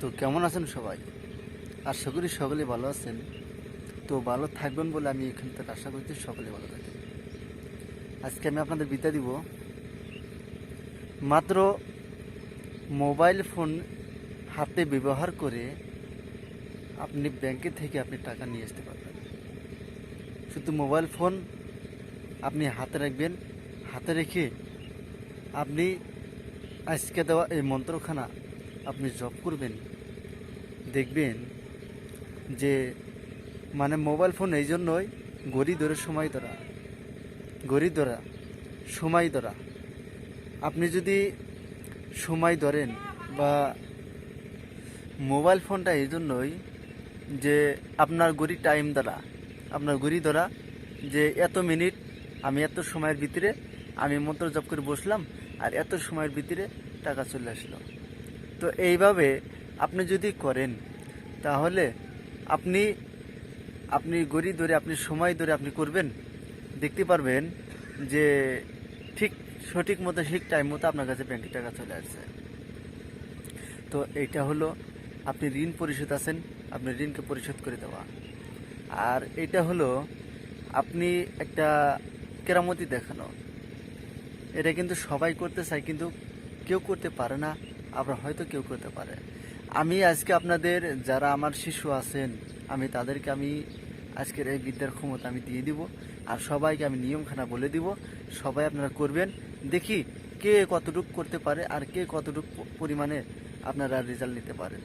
তো কেমন আছেন সবাই? আশা করি সকলে ভালো আছেন। তো ভালো থাকবেন বলে আমি এখান থেকে আশা করছি সকলে ভালো থাকেন আজকে আমি আপনাদের বিদ্যা দিব। মাত্র মোবাইল ফোন হাতে ব্যবহার করে আপনি ব্যাংকে থেকে আপনি টাকা নিয়ে আসতে পারবেন। শুধু মোবাইল ফোন আপনি হাতে রাখবেন। হাতে রেখে আপনি আজকে দেওয়া এই মন্ত্রখানা আপনি জব করবেন, দেখবেন যে মানে মোবাইল ফোন এই জন্যই গড়ি ধরে সময় ধরা গড়ি ধরা, সময় ধরা। আপনি যদি সময় ধরেন বা মোবাইল ফোনটা এই জন্যই যে আপনার গড়ি টাইম দ্বারা আপনার গড়ি ধরা যে এত মিনিট আমি এত সময়ের ভিতরে আমি মন্ত্র জপ করে বসলাম আর এত সময়ের ভিতরে টাকা চলে আসলো। তো এইভাবে আপনি যদি করেন, তাহলে আপনি আপনি গড়ি ধরে, আপনি সময় ধরে আপনি করবেন, দেখতে পারবেন যে ঠিক সঠিক মতো, ঠিক টাইম মতো আপনার কাছে ব্যাংকে টাকা চলে আসছে। তো এইটা হলো আপনি ঋণ পরিশোধ আছেন, আপনি ঋণকে পরিশোধ করে দেওয়া। আর এটা হলো আপনি একটা কেরামতি দেখানো। এটা কিন্তু সবাই করতে চায়, কিন্তু কেউ করতে পারে না। আবার হয়তো কেউ করতে পারে। আমি আজকে আপনাদের, যারা আমার শিশু আছেন, আমি তাদেরকে আমি আজকের এই বিদ্যার ক্ষমতা আমি দিয়ে দিব আর সবাইকে আমি নিয়মখানা বলে দিব। সবাই আপনারা করবেন। দেখি কে কতটুকু করতে পারে আর কে কতটুকু পরিমাণে আপনারা রেজাল্ট নিতে পারেন।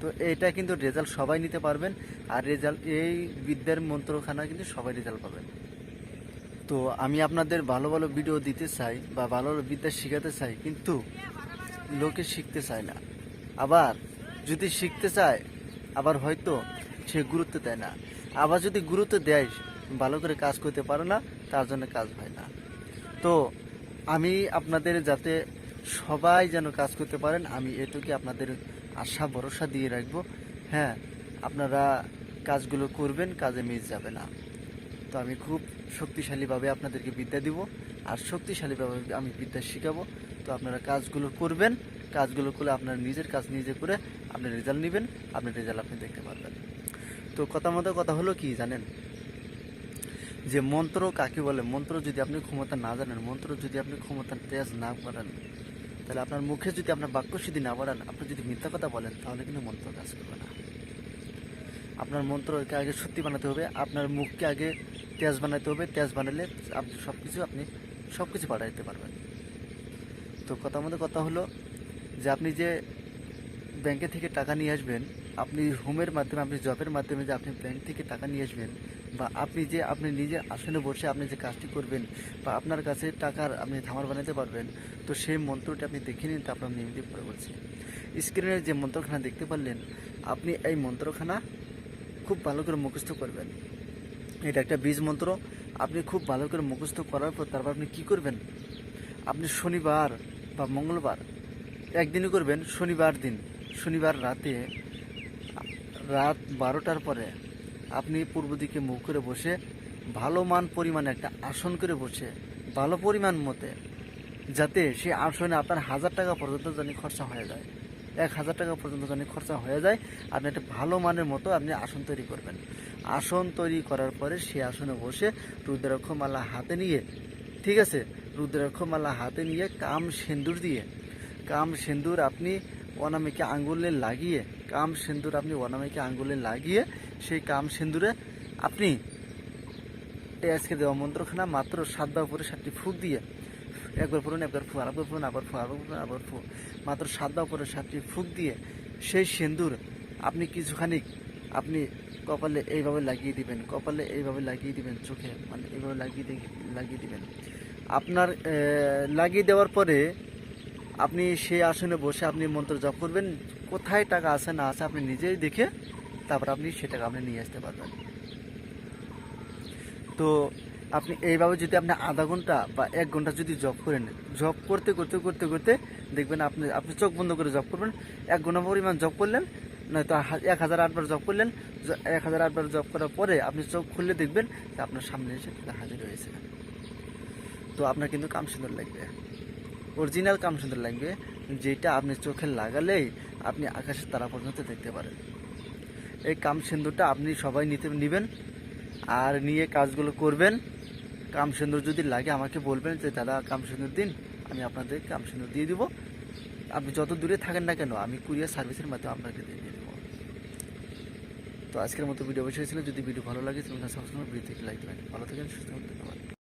তো এটা কিন্তু রেজাল্ট সবাই নিতে পারবেন আর রেজাল্ট এই বিদ্যার মন্ত্রখানা কিন্তু সবাই রেজাল্ট পাবেন। তো আমি আপনাদের ভালো ভালো ভিডিও দিতে চাই বা ভালো ভালো বিদ্যা শেখাতে চাই, কিন্তু লোকে শিখতে চায় না। আবার যদি শিখতে চায়, আবার হয়তো সে গুরুত্ব দেয় না। আবার যদি গুরুত্ব দেয়, ভালো করে কাজ করতে পারে না, তার জন্য কাজ হয় না। তো আমি আপনাদের যাতে সবাই যেন কাজ করতে পারেন, আমি এটুকু আপনাদের আশা, ভরসা দিয়ে রাখব। হ্যাঁ আপনারা কাজগুলো করবেন, কাজে মিস যাবে না। তো আমি খুব শক্তিশালীভাবে আপনাদেরকে বিদ্যা দিব, আর শক্তিশালীভাবে আমি বিদ্যা শেখাবো। তো আপনারা কাজগুলো করবেন, কাজগুলো করে আপনার নিজের কাজ নিজে করে আপনি রেজাল্ট নেবেন, আপনি রেজাল্ট আপনি দেখতে পারবেন। তো কথা মতো কথা হলো কি জানেন? যে মন্ত্র কাকে বলে? মন্ত্র যদি আপনি ক্ষমতা না জানেন, মন্ত্র যদি আপনি ক্ষমতা তেজ না করেন, তাহলে আপনার মুখে যদি আপনার বাক্য সিদ্ধি না বাড়ান আপনি যদি মিথ্যা কথা বলেন, তাহলে কিন্তু মন্ত্র কাজ করবে না। আপনার মন্ত্রকে আগে সত্যি বানাতে হবে, আপনার মুখকে আগে তেজ বানাতে হবে তেজ বানালে আপনি সব কিছু আপনি সব কিছু বাড়াইতে পারবেন। তো কথা মধ্যে কথা হলো যে আপনি যে ব্যাংকে থেকে টাকা নিয়ে আসবেন, আপনি হোমের মাধ্যমে, আপনি জবের মাধ্যমে যে আপনি ব্যাংক থেকে টাকা নিয়ে আসবেন বা আপনি যে, আপনি নিজের আসনে বসে আপনি যে কাজটি করবেন বা আপনার কাছে টাকার আপনি থামার বানাতে পারবেন, তো সেই মন্ত্রটি আপনি দেখে নিন তারপর আমি নিয়মিত পরে বলছি। স্ক্রিনের যে মন্ত্রখানা দেখতে পারলেন, আপনি এই মন্ত্রখানা খুব ভালো করে মুখস্থ করবেন। এটা একটা বীজ মন্ত্র, আপনি খুব ভালো করে মুখস্থ করার পর তারপর আপনি কি করবেন? আপনি শনিবার বা মঙ্গলবার। একদিনই করবেন শনিবার দিন। শনিবার রাতে, রাত বারোটার পরে আপনি পূর্ব দিকে মুখ করে বসে ভালো মান পরিমাণে একটা আসন করে বসে ভালো পরিমাণ মতে যাতে সেই আসনে আপনার হাজার টাকা পর্যন্ত জানি খরচা হয়ে যায়। এক হাজার টাকা পর্যন্ত জানি খরচা হয়ে যায়। আপনি একটা ভালো মানের মতো আপনি আসন তৈরি করবেন। আসন তৈরি করার পরে সেই আসনে বসে রুদ্রাক্ষমালা হাতে নিয়ে, ঠিক আছে রুদ্রাক্ষমালা হাতে নিয়ে কাম সেন্দুর দিয়ে, কাম সেন্দুর আপনি অনামিকে আঙ্গুলে লাগিয়ে, কাম সেন্দুর আপনি অনামিকে আঙ্গুলে লাগিয়ে সেই কাম সেন্দুরে আপনি আজকে দেওয়া মন্ত্রখানা মাত্র সাত বার পরে সাতটি ফুক দিয়ে, একবার পড়ুন, একবার ফু আরেকবার পড়ুন, আবার ফু আবার পড়ুন, আবার ফু মাত্র সাত বার পরে সাতটি ফুক দিয়ে সেই সেন্দুর আপনি কিছুখানি আপনি কপালে এইভাবে লাগিয়ে দিবেন, কপালে এইভাবে লাগিয়ে দিবেন, চোখে মানে এইভাবে লাগিয়ে লাগিয়ে দিবেন। আপনার লাগিয়ে দেওয়ার পরে আপনি সেই আসনে বসে আপনি মন্ত্র জপ করবেন। কোথায় টাকা আছে না আছে আপনি নিজেই দেখে তারপর আপনি সে টাকা আপনি নিয়ে আসতে পারবেন। তো আপনি এইভাবে যদি আপনি আধা ঘণ্টা বা এক ঘণ্টা যদি জব করেন জব করতে করতে করতে করতে দেখবেন আপনি আপনি চোখ বন্ধ করে জব করবেন। এক ঘণ্টা পরিমাণ জব করলেন, নয়তো এক হাজার আটবার জব করলেন। এক হাজার আটবার জব করার পরে আপনি চোখ খুললে দেখবেন যে আপনার সামনে এসে টাকা হাজির হয়েছে। তো আপনার কিন্তু কাম সুন্দর লাগবে। অরিজিনাল কাম সুন্দর লাগবে, যেটা আপনি চোখে লাগালেই আপনি আকাশের তারা পর্যন্ত দেখতে পারেন। এই কাম সিন্দুরটা আপনি সবাই নিতে নেবেন আর নিয়ে কাজগুলো করবেন। কাম সিন্দুর যদি লাগে আমাকে বলবেন যে, দাদা, কাম সিন্দুর দিন, আমি আপনাদের কাম সিন্দুর দিয়ে দিব। আপনি যত দূরে থাকেন না কেন, আমি কুরিয়ার সার্ভিসের মাধ্যমে আপনাকে দিয়ে দিয়ে দেবো। তো আজকের মতো ভিডিও বসে যদি ভিডিও ভালো লাগে তাহলে সবসময় ভিডিও লাইক দেবেন। ভালো থাকেন, সুস্থ ধন্যবাদ।